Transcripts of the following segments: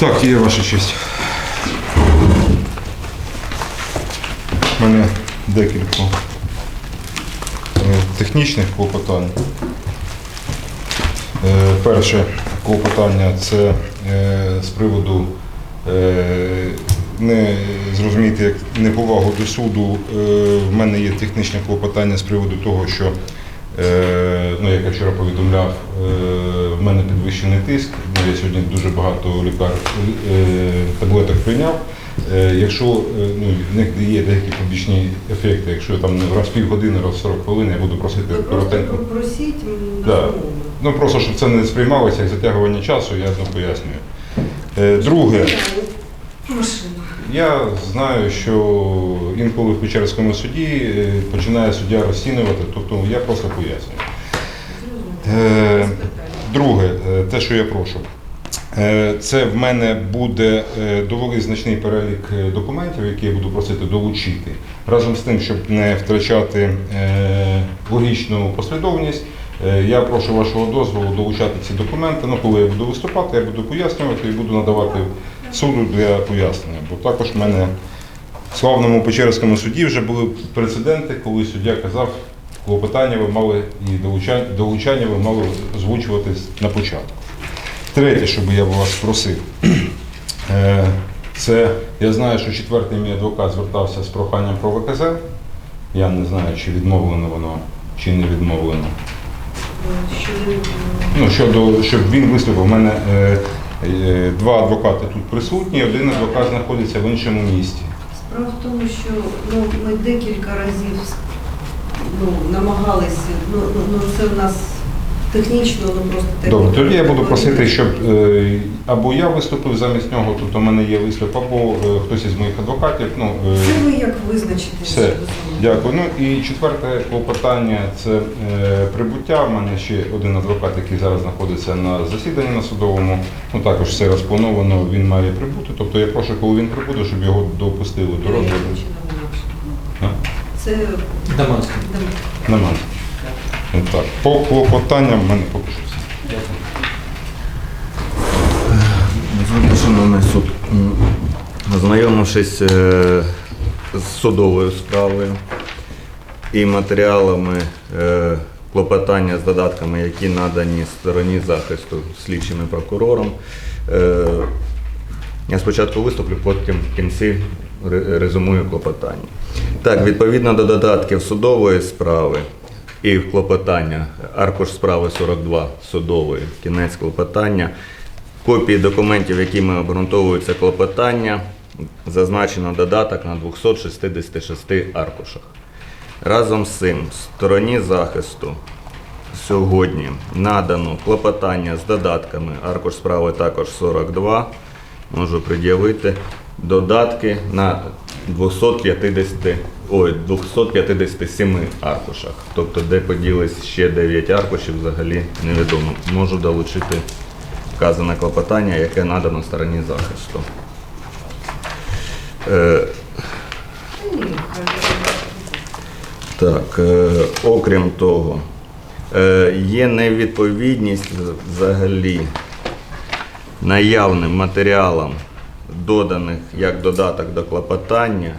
Так, є ваша честь. У мене декілька е, технічних клопотань. Е, Перше клопотання це е, з приводу не зрозуміти як неповагу до суду. В мене є технічне клопотання з приводу того, що ну, як я вчора повідомляв, в мене підвищений тиск. Ну, Я сьогодні дуже багато лікар е, таблеток прийняв. Е, Якщо е, ну, в них є деякі побічні ефекти, якщо там не раз в півгодини, раз в 40 хвилин, я буду просити коротенько. попросіть м, Да. Ну просто щоб це не сприймалося як затягування часу, я ну, пояснюю. Е, Друге, я знаю, що інколи в Печерському суді е, починає суддя розцінювати, тобто я просто пояснюю. Е, Друге, е, те, що я прошу. Е, Це в мене буде е, доволі значний перелік е, документів, які я буду просити долучити. Разом з тим, щоб не втрачати логічну послідовність, я прошу вашого дозволу долучати ці документи. Ну, коли я буду виступати, я буду пояснювати і буду надавати суду для пояснення. Бо також в мене в славному Печерському суді вже були прецеденти, коли суддя казав, клопотання ви мали і долучання, ви мали озвучувати на початку. Третє, що би я б вас просив, е, це я знаю, що четвертий мій адвокат звертався з проханням про ВКЗ. Я не знаю, чи відмовлено воно, чи не відмовлено. Ну, щодо, щоб він виступив, у мене е, е, два адвокати тут присутні, один адвокат знаходиться в іншому місті. Справа в тому, що ну, ми декілька разів ну, намагалися, ну, ну, ну, це у нас технічно, ну просто техніка. Добре, тоді я буду просити, щоб е, або я виступив замість нього, тобто в мене є виступ, або е, хтось із моїх адвокатів. Ну, е, Це ви як визначите? Все, дякую. Ну і четверте клопотання це прибуття. У мене ще один адвокат, який зараз знаходиться на засіданні на судовому. Ну також все розплановано, він має прибути. Тобто я прошу, коли він прибуде, щоб його допустили до розгляду. Це Даманський. Дам- Нема. Ну, так. По клопотанням мене поки що. Шановний суд, ознайомившись е, з судовою справою і матеріалами е, клопотання з додатками, які надані стороні захисту слідчим і прокурором, е, я спочатку виступлю, потім в кінці ре- резюмую клопотання. Так, відповідно до додатків судової справи і клопотання, аркуш справи 42 судової, кінець клопотання, копії документів, якими обґрунтовується клопотання, зазначено додаток на 266 аркушах. Разом з цим, стороні захисту сьогодні надано клопотання з додатками, аркуш справи також 42, можу пред'явити. Додатки на 250, ой, 257 аркушах. Тобто, де поділись ще 9 аркушів, взагалі невідомо. Можу долучити вказане клопотання, яке надано стороні захисту. Е, Так, е, окрім того, е, є невідповідність взагалі наявним матеріалам, доданих як додаток до клопотання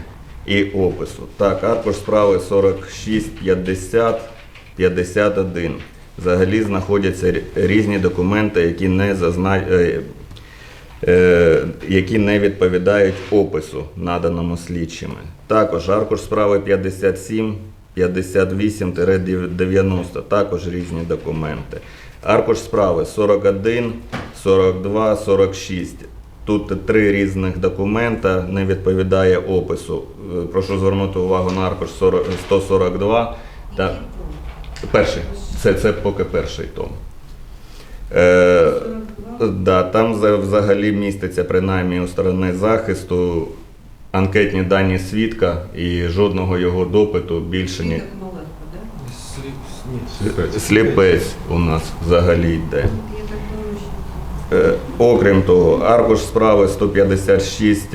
і опису. Так, аркуш справи 46, 50, 51. Взагалі знаходяться різні документи, які не зазна... е, е, які не відповідають опису, наданому слідчими. Також аркуш справи 57, 58-90, також різні документи. Аркуш справи 41, 42, 46. Тут три різних документа, не відповідає опису. Е, Прошу звернути увагу на аркуш 142. Та, перший. Це, це поки перший том. Е, Да, там взагалі міститься принаймні у сторони захисту анкетні дані свідка і жодного його допиту більше ні. Ні. Сліпець у нас взагалі йде. Я так думаю, що Е, окрім того, аркуш справи 156,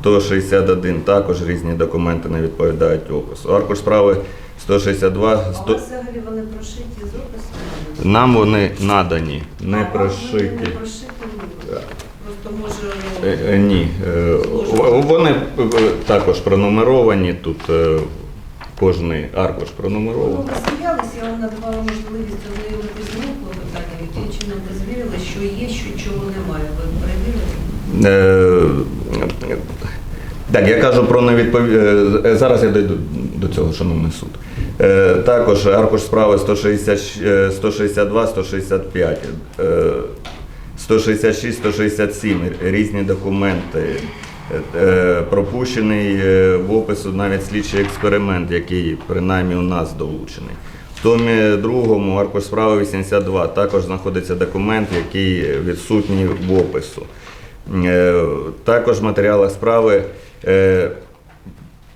161 також різні документи не відповідають опису. Аркуш справи 162, А у 100... вас взагалі вони прошиті з описом? нам вони надані, не А, прошиті. Не прошиті. Просто може Е, е, Ні. Е, Вони е, також пронумеровані. Тут е, кожний аркуш ну, пронумерований. ви сміялись, я вам надавала можливість ознайомитися з моїм клопотанням, яким чином ви звірили, що є, що чого немає. Ви перевірили? Е, Так, я кажу про невідповідь. Зараз я дійду до цього, шановний суд. Е, Також аркуш справи 160, е, 162, 165, е, 166, 167, різні документи. Е, Пропущений е, в опису навіть слідчий експеримент, який принаймні у нас долучений. Томі другому аркуш справи 82 також знаходиться документ, який відсутній в опису. Е, Також в матеріалах справи е,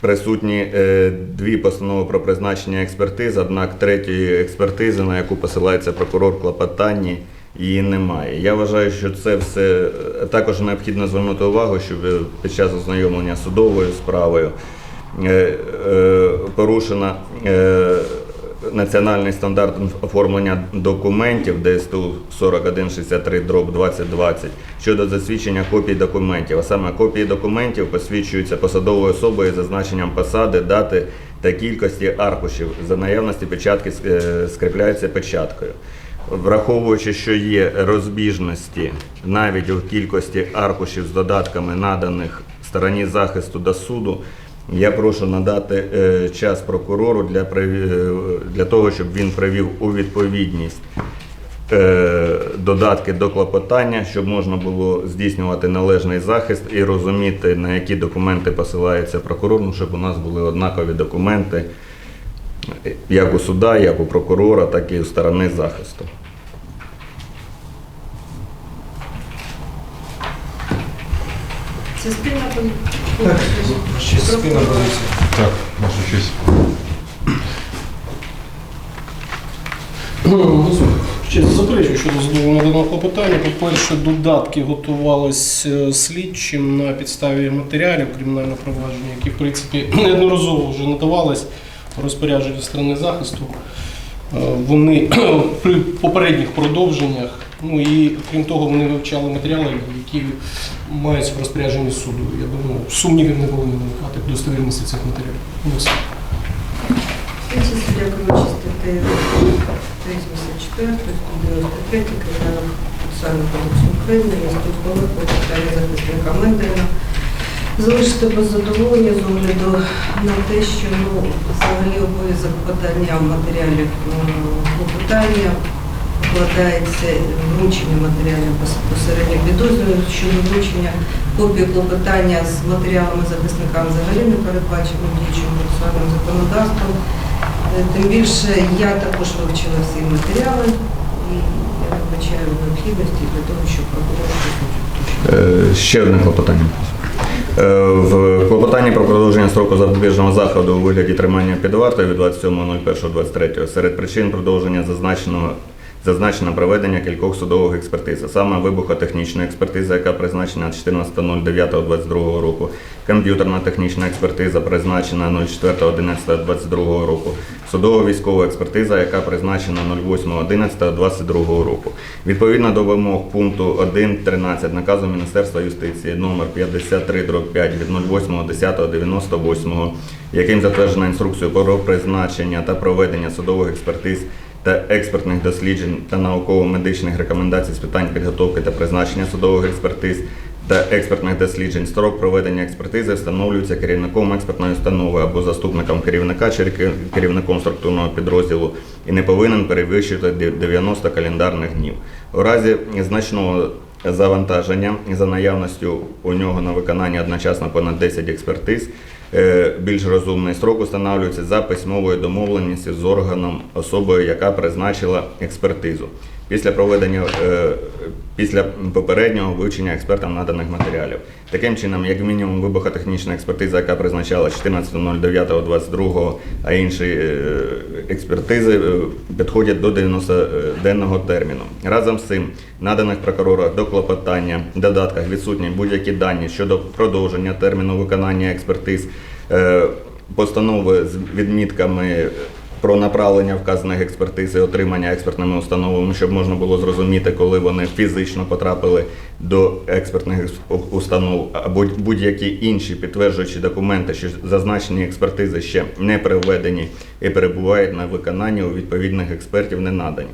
присутні е, дві постанови про призначення експертиз, однак третьої експертизи, на яку посилається прокурор клопотанні, її немає. Я вважаю, що це все також необхідно звернути увагу, щоб під час ознайомлення судовою справою порушена національний стандарт оформлення документів ДСТУ 4163 дроб 2020 щодо засвідчення копій документів. А саме копії документів посвідчуються посадовою особою з зазначенням посади, дати та кількості аркушів. За наявності печатки е, скріпляються печаткою. Враховуючи, що є розбіжності навіть у кількості аркушів з додатками, наданих стороні захисту до суду, я прошу надати е, час прокурору для, е, для того, щоб він привів у відповідність е, додатки до клопотання, щоб можна було здійснювати належний захист і розуміти, на які документи посилається прокурор, ну, щоб у нас були однакові документи як у суда, як у прокурора, так і у сторони захисту. Це спільна Так, ще спільна позиція. Так, ваша честь. Ще заперечую щодо задоволення даного клопотання. По-перше, додатки готувались е, слідчим на підставі матеріалів кримінального провадження, які, в принципі, неодноразово вже надавались у розпорядження сторони захисту. Е, Вони при попередніх продовженнях, ну і крім того, вони вивчали матеріали, які маються в розпорядженні суду. Я думаю, сумнівів не повинні виникати в достовірності цих матеріалів. Ну, все. Суддя Кривочистити 384, 193 Кримінального процесуального України, інститут коли питання захисника Менделя. Залишити без задоволення з огляду на те, що ну, взагалі обов'язок подання матеріалів е, клопотання вкладається вручення матеріалів безпосередньо підозрюю щодо вручення копії клопотання з матеріалами захисника взагалі не передбачено діючим процесуальним законодавством. Е, Тим більше я також вивчила всі матеріали і я не вбачаю необхідності для того, щоб прокурор. Е, Ще одне клопотання. Е, В клопотанні про продовження строку запобіжного заходу у вигляді тримання під вартою від 27.01.23 серед причин продовження зазначеного зазначено проведення кількох судових експертиз, саме вибухотехнічна експертиза, яка призначена 14.09.22 року, комп'ютерна технічна експертиза, призначена 04.11.22 року, судова військова експертиза, яка призначена 08.11.22 року. Відповідно до вимог пункту 1.13 наказу Міністерства юстиції номер 53 5 від 08.10.98, яким затверджена інструкцію про призначення та проведення судових експертиз та експертних досліджень та науково-медичних рекомендацій з питань підготовки та призначення судових експертиз та експертних досліджень. Строк проведення експертизи встановлюється керівником експертної установи або заступником керівника чи керівником структурного підрозділу і не повинен перевищити 90 календарних днів. У разі значного завантаження за наявністю у нього на виконання одночасно понад 10 експертиз. Е, Більш розумний строк встановлюється за письмовою домовленістю з органом особою, яка призначила експертизу. Після проведення е, після попереднього вивчення експертам наданих матеріалів. Таким чином, як мінімум, вибухотехнічна експертиза, яка призначала 14.09.22, а інші е, експертизи е, підходять до 90-денного терміну. Разом з цим, наданих прокурора до клопотання, додатках відсутні будь-які дані щодо продовження терміну виконання експертиз, постанови з відмітками про направлення вказаних експертиз і отримання експертними установами, щоб можна було зрозуміти, коли вони фізично потрапили до експертних установ, або будь-які інші підтверджуючі документи, що зазначені експертизи ще не переведені і перебувають на виконанні у відповідних експертів, не надані.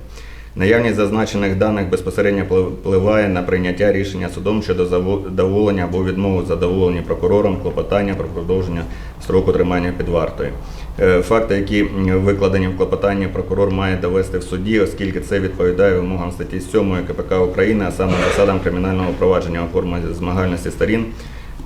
Наявність зазначених даних безпосередньо впливає на прийняття рішення судом щодо задоволення або відмови задоволення прокурором клопотання про продовження строку тримання під вартою. Е, Факти, які викладені в клопотанні, прокурор має довести в суді, оскільки це відповідає вимогам статті 7 КПК України, а саме засадам кримінального провадження у формі змагальності сторін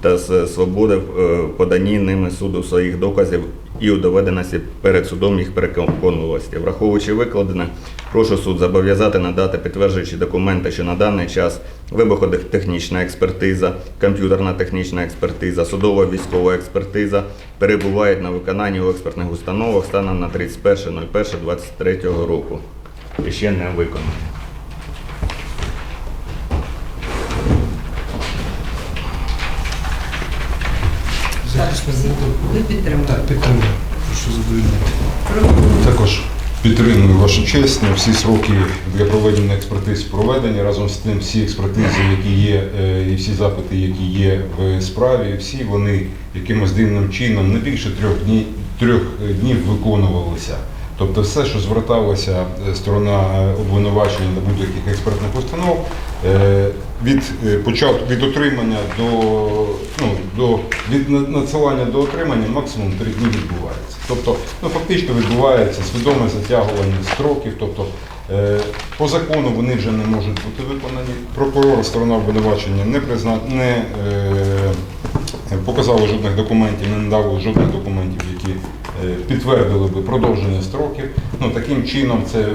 та свободи в е, поданні ними суду своїх доказів і у доведеності перед судом їх переконливості. Враховуючи викладене, прошу суд зобов'язати надати підтверджуючі документи, що на даний час вибухотехнічна експертиза, комп'ютерна технічна експертиза, судова військова експертиза перебувають на виконанні у експертних установах станом на 31.01.23 року. І ще не виконані. Захисник Всі- буде. Ви підтримуєте. Так, підтримую. Прошу задовольнити. Також підтримую вашу честь. На всі сроки для проведення експертиз проведені. Разом з тим, всі експертизи, які є, е, і всі запити, які є в справі, всі вони якимось дивним чином не більше трьох днів, трьох днів виконувалися. Тобто все, що зверталася е, сторона е, обвинувачення до будь-яких експертних установ, е, від початку від отримання до, ну, до від надсилання до отримання максимум три дні відбувається. Тобто, ну фактично відбувається свідоме затягування строків. Тобто по закону вони вже не можуть бути виконані. Прокурор, сторона обвинувачення не призна не показали жодних документів, не надали жодних документів, які підтвердили би продовження строків. Ну таким чином це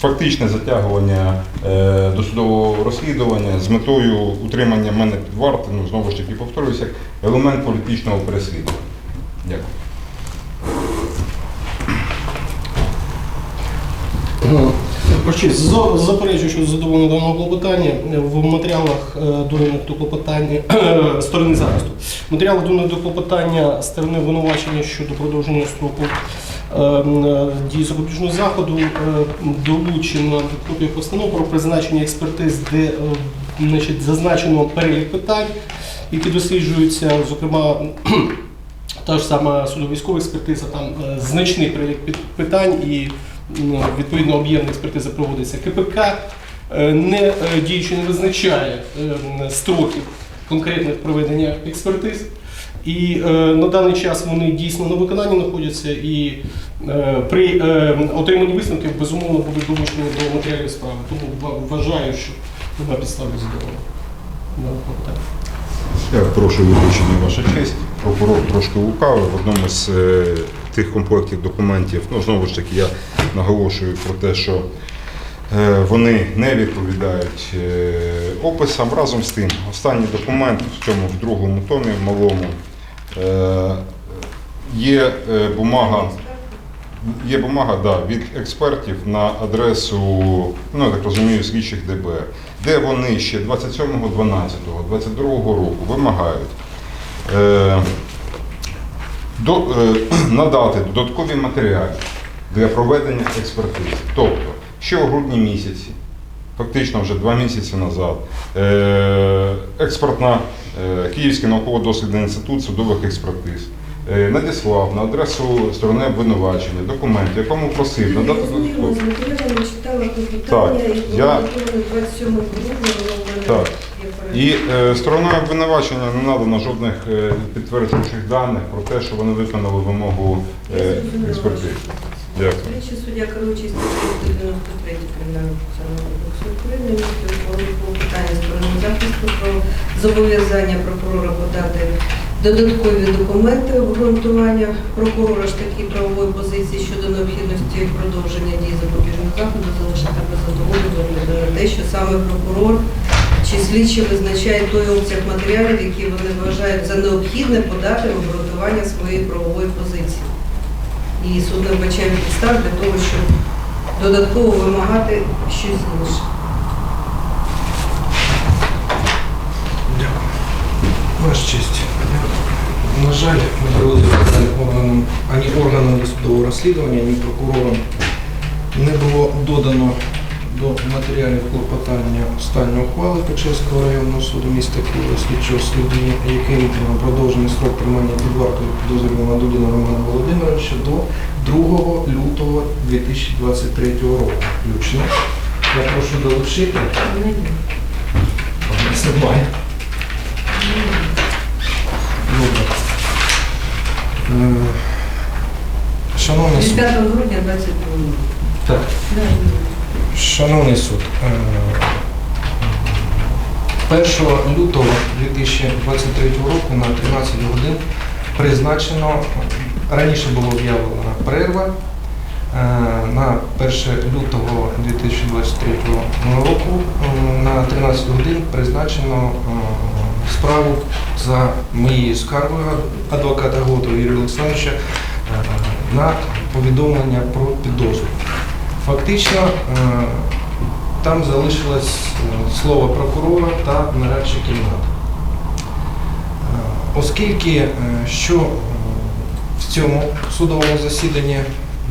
фактичне затягування е, досудового розслідування з метою утримання мене під вартою, ну знову ж таки повторююся, елемент політичного переслідування. Дякую. Прочись, заперечую щодо задоволення даного клопотання в матеріалах е, доданих до клопотання сторони захисту. Матеріалах доданих до клопотання сторони обвинувачення щодо продовження строку е, е, дії запобіжного заходу е, долучено до постанов про призначення експертиз, де е, значить, зазначено перелік питань, які досліджуються, зокрема. Та ж сама судово-військова експертиза, там е, значний перелік питань і відповідно об'ємна експертиза проводиться. КПК е, не е, діючи не визначає е, строків конкретних проведення експертиз. І е, на даний час вони дійсно на виконанні знаходяться і е, при е, отриманні висновків безумовно будуть долучені до матеріалів справи. Тому вважаю, що нема підстави задоволення. Я прошу вибачення ваша честь. Прокурор трошки лукавий в одному з е, тих комплектів документів. Ну знову ж таки, я наголошую про те, що е, вони не відповідають е, описам. Разом з тим, останній документ в цьому в другому томі, малому, є бумага. Є бумага да, від експертів на адресу, ну я так розумію, слідчих ДБР, де вони ще 27.12.22 року вимагають до, е, надати додаткові матеріали для проведення експертизи. Тобто, ще у грудні місяці, фактично вже два місяці назад, е, експертна е, Київський науково-дослідний інститут судових експертиз е, надіслав на адресу сторони обвинувачення документ, якому просив надати додаткові. Так, я- 27 грудня, воно Так. І е, стороною обвинувачення не надано жодних е, підтверджуючих даних про те, що вони виконали вимогу е, експертизи. Дякую. Слідчий суддя керуючий статтею 193 Кримінального процесуального кодексу України по питання сторони захисту про зобов'язання прокурора подати додаткові документи обґрунтування прокурора ж таки правової позиції щодо необхідності продовження дії запобіжного заходу залишити без задоволення на те, що саме прокурор чи слідчі визначають той обсяг матеріалів, які вони вважають за необхідне подати в обґрунтування своєї правової позиції. І суд не вбачає підстав для того, щоб додатково вимагати щось інше. Дякую. Ваша честь. На жаль, превеликий жаль, органам, ані органам досудового розслідування, ані прокурорам не було додано до матеріалів клопотання останньої ухвали Печерського районного суду міста Києва слідчого судді, яким продовжений срок тримання під вартою підозрюваного Дудіна Романа Володимировича до 2 лютого 2023 року включно. Я прошу долучити. Немає. Добре. Шановний суд. 10 грудня 22 року. Так. Шановний суд, е, 1 лютого 2023 року на 13 годин призначено, раніше була об'явлена перерва. Е, На 1 лютого 2023 року е, на 13 годин призначено е, справу за моєю скаргою адвоката Готова Юрія Олександровича е, на повідомлення про підозру. Фактично е, там залишилось е, слово прокурора та нарадча кімната. Е, Оскільки що в цьому судовому засіданні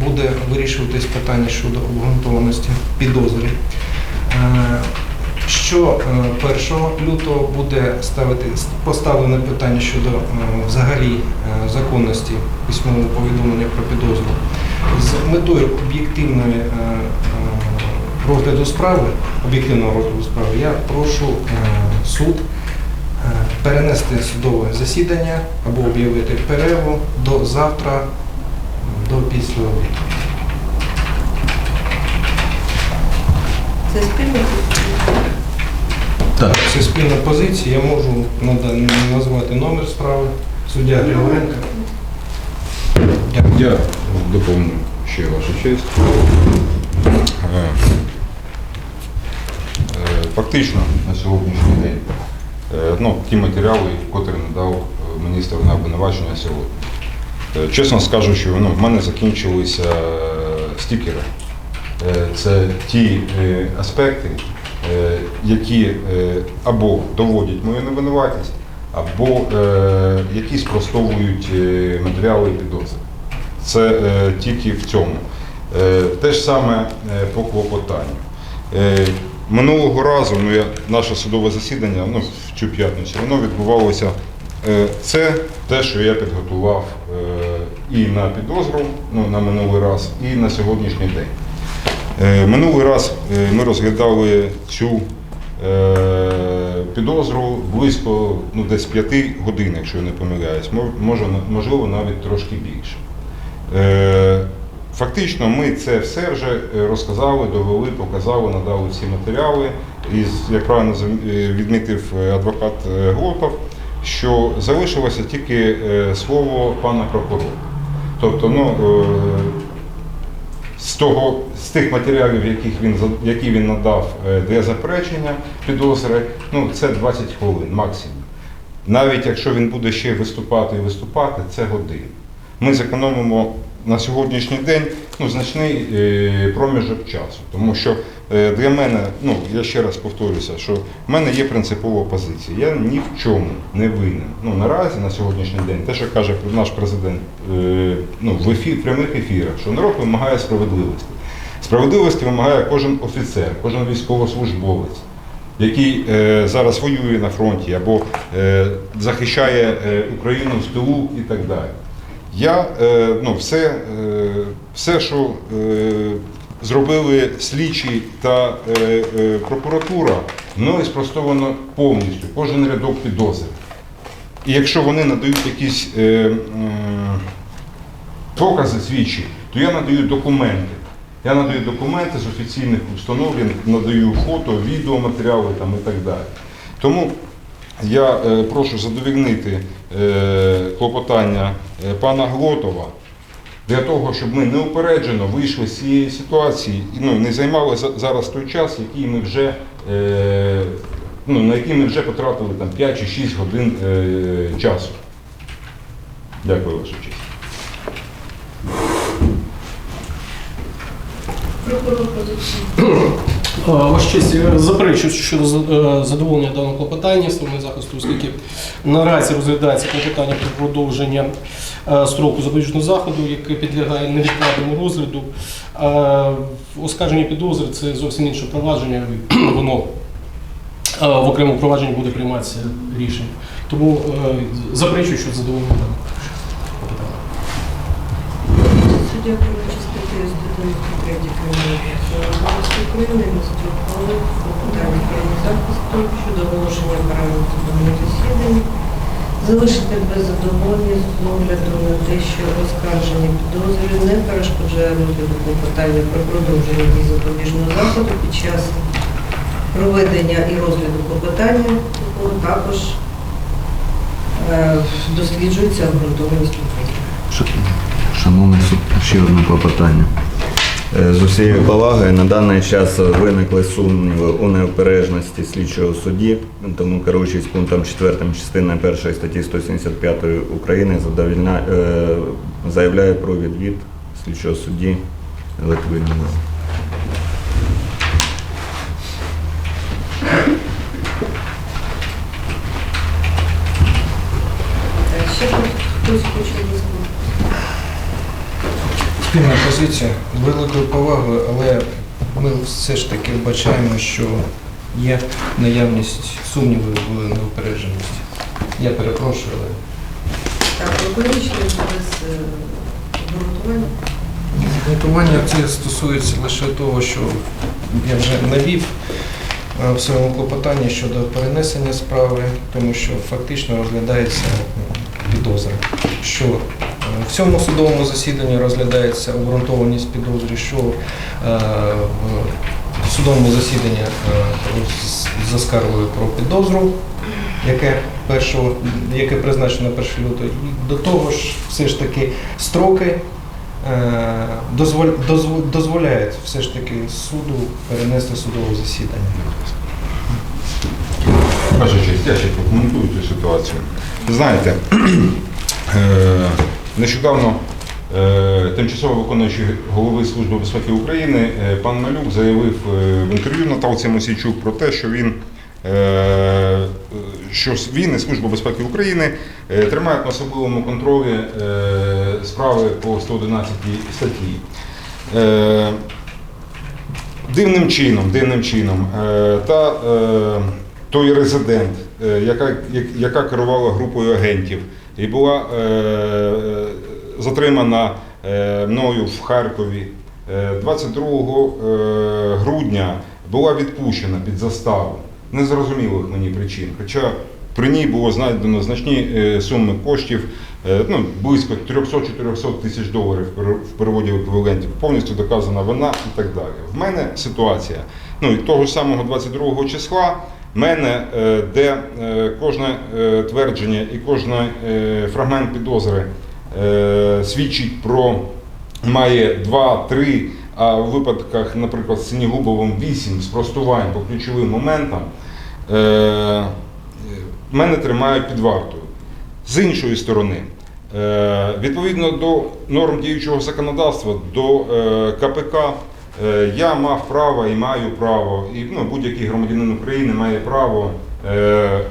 буде вирішуватись питання щодо обґрунтованості підозри, що е, 1 лютого буде ставити поставлене питання щодо взагалі законності письмового повідомлення про підозру з метою об'єктивної е, е, розгляду справи, об'єктивного розгляду справи, я прошу е, суд перенести судове засідання або об'явити перерву до завтра, до після обіду. Це спільно. Так. Це спільна позиція, я можу назвати номер справи суддя Григоренка. Дякую. Я доповню ще вашу честь. Е, е, Фактично на сьогоднішній день е, ну, ті матеріали, котрі надав міністр на обвинувачення сьогодні. Чесно скажу, що ну, в мене закінчилися стікери. Це ті аспекти, які або доводять мою невинуватість, або які спростовують матеріали і підозри. Це е, тільки в цьому. Е, те ж саме е, по клопотанню. Е, минулого разу ну, я, наше судове засідання ну, в цю п'ятницю воно відбувалося. Е, це те, що я підготував е, і на підозру ну, на минулий раз, і на сьогоднішній день. Е, Минулий раз е, ми розглядали цю е, підозру близько ну, десь 5 годин, якщо я не помиляюсь, можливо, навіть трошки більше. Е, Фактично, ми це все вже е, розказали, довели, показали, надали всі матеріали. І, як правильно е, відмітив адвокат Глотов, що залишилося тільки слово пана прокурора. Тобто, ну, з того з тих матеріалів, яких він які він надав для заперечення підозри, ну це 20 хвилин максимум. Навіть якщо він буде ще виступати і виступати, це година. Ми зекономимо на сьогоднішній день ну, значний е, проміжок часу. Тому що е, для мене, ну я ще раз повторюся, що в мене є принципова позиція. Я ні в чому не винен. Ну наразі на сьогоднішній день, те, що каже наш президент е, ну, в ефір, прямих ефірах, що народ вимагає справедливості. Справедливості вимагає кожен офіцер, кожен військовослужбовець який е, зараз воює на фронті або е, захищає е, Україну з тилу і так далі. Я е, ну, все, е, все, що е, зробили слідчі та прокуратура, мною спростовано повністю, кожен рядок підозри. І якщо вони надають якісь покази свідчі, то я надаю документи. Я надаю документи з офіційних установ, я надаю фото, відеоматеріали там і так далі. Тому я прошу задовільнити клопотання пана Глотова для того, щоб ми неупереджено вийшли з цієї ситуації і ну, не займали зараз той час, який ми вже, е, ну, на який ми вже потратили там, 5 чи 6 годин е, часу. Дякую, ваша честь. Прокурор позиції. Е, Ваша честь, я заперечую щодо е, задоволення даного клопотання сторони захисту, оскільки наразі розглядається клопотання про продовження е, строку запобіжного заходу, яке підлягає невідкладному розгляду. Е, Оскарження підозри це зовсім інше провадження, воно е, в окремому провадженні буде прийматися рішення. Тому е, заперечую щодо задоволення даного клопотання. Суддя керуючи статтею 193 України на строкове питання захисту щодо оголошення парламенту судового залишити без задоволення з огляду на те, що оскарження підозри не перешкоджає розгляду клопотання про продовження дії запобіжного заходу під час проведення і розгляду клопотання, якого також е, досліджується обґрунтованість. Шановний суд, ще одне клопотання. Е, З усією повагою на даний час виникли сумніви у необережності слідчого судді, тому керуючись пунктом 4 частини 1 статті 175 України задовільна, е, заявляю про відвід слідчого судді Литвинова. Е, Ще тут хтось хоче висловити? Спільна позиція з великою повагою, але ми все ж таки вбачаємо, що є наявність сумнівів в неупередженості. Я перепрошую, але Так, лаконічно без е, обґрунтування. Готування це стосується лише того, що я вже навів е, в своєму клопотанні щодо перенесення справи, тому що фактично розглядається підозра. Що в цьому судовому засіданні розглядається обґрунтованість підозри, що е, в судовому засіданні е, заскаргою про підозру, яке першого, яке призначено 1 лютого. І до того ж, все ж таки строки е, дозволяють все ж таки суду перенести судове засідання. Ваша честь, я ще прокоментую цю ситуацію. Знаєте, нещодавно е, тимчасово виконуючий голови Служби безпеки України е, пан Малюк заявив е, в інтерв'ю Наталці Мосійчук про те, що він. Що він і Служба безпеки України тримають на особливому контролі справи по 111 статті. Дивним чином, дивним чином, та той резидент, яка, яка керувала групою агентів, і була е, затримана е, мною в Харкові е, 22 е, грудня, була відпущена під заставу. Незрозумілих мені причин. Хоча при ній було знайдено значні е, суми коштів, е, ну, близько 300-400 тисяч доларів в переводі в еквіваленті, повністю доказана вина і так далі. В мене ситуація, ну того ж самого 22 числа, мене, е, де е, кожне е, твердження і кожен фрагмент підозри свідчить про має 2-3, а у випадках, наприклад, з Синігубовим 8 спростувань по ключовим моментам, мене тримають під вартою. З іншої сторони, відповідно до норм діючого законодавства, до КПК, я мав право і маю право, і ну, будь-який громадянин України має право е, е,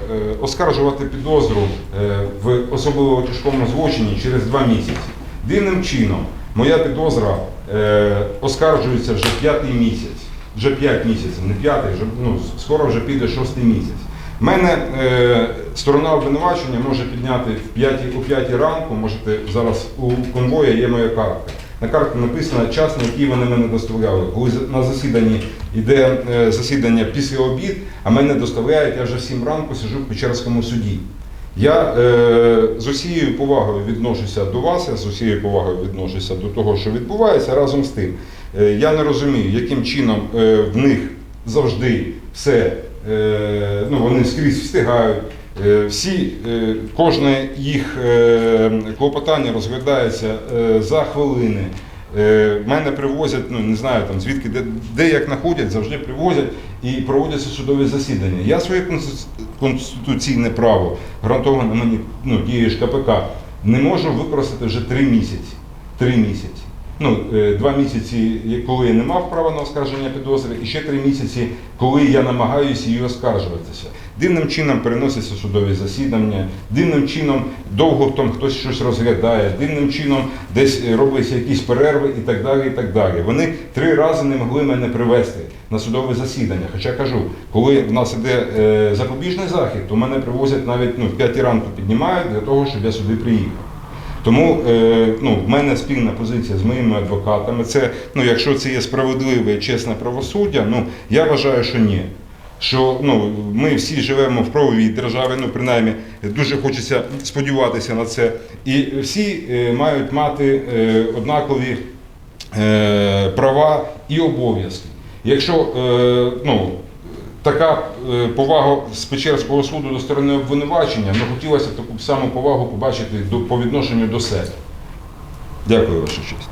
оскаржувати підозру е, в особливо тяжкому злочині через два місяці. Дивним чином, моя підозра е, оскаржується вже п'ятий місяць. Вже п'ять місяців, не п'ятий, вже, ну, скоро вже піде шостий місяць. В мене е, сторона обвинувачення може підняти в 5, о 5 ранку, можете зараз у конвоя є моя картка. На карті написано час, на який вони мене доставляли. Коли на засіданні йде е, засідання після обід, а мене доставляють, я вже 7 ранку сиджу в Печерському суді. Я е, з усією повагою відношуся до вас, я з усією повагою відношуся до того, що відбувається разом з тим. Е, я не розумію, яким чином е, в них завжди все, е, ну вони скрізь встигають. Е, Всі, е, кожне їх е, клопотання розглядається за хвилини. Мене привозять, ну не знаю там звідки, де, де як знаходять, завжди привозять і проводяться судові засідання. Я своє конституційне право, гарантоване мені ну, дією ж КПК, не можу використати вже три місяці. Три місяці. Ну, е, два місяці, коли я не мав права на оскарження підозри, і ще три місяці, коли я намагаюся її оскаржуватися. Дивним чином переносяться судові засідання, дивним чином довго там хтось щось розглядає, дивним чином десь е, робляться якісь перерви і так далі. і так далі. Вони три рази не могли мене привезти на судове засідання. Хоча кажу, коли в нас іде е, запобіжний захід, то мене привозять навіть ну, в 5 ранку піднімають для того, щоб я сюди приїхав. Тому е, ну, в мене спільна позиція з моїми адвокатами. Це, ну, якщо це є справедливе і чесне правосуддя, ну я вважаю, що ні. Що ну, ми всі живемо в правовій державі, ну принаймні дуже хочеться сподіватися на це. І всі е, мають мати е, однакові права і обов'язки. Якщо ну, така е, повага з Печерського суду до сторони обвинувачення, ну хотілося таку саму повагу побачити по відношенню до себе. Дякую, Ваша честь.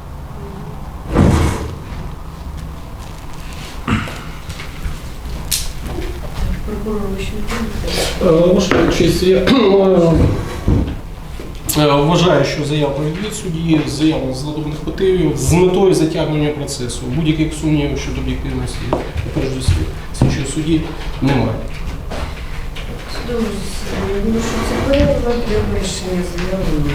Е, Ваша честь, я е, вважаю, що заява про відвід судді, заява з задовольних мотивів з метою затягнення процесу. Будь-яких сумнівів щодо об'єктивності, перш за все, слідчого судді немає. Судове засідання. Думаю, що це перерва для вирішення заяви.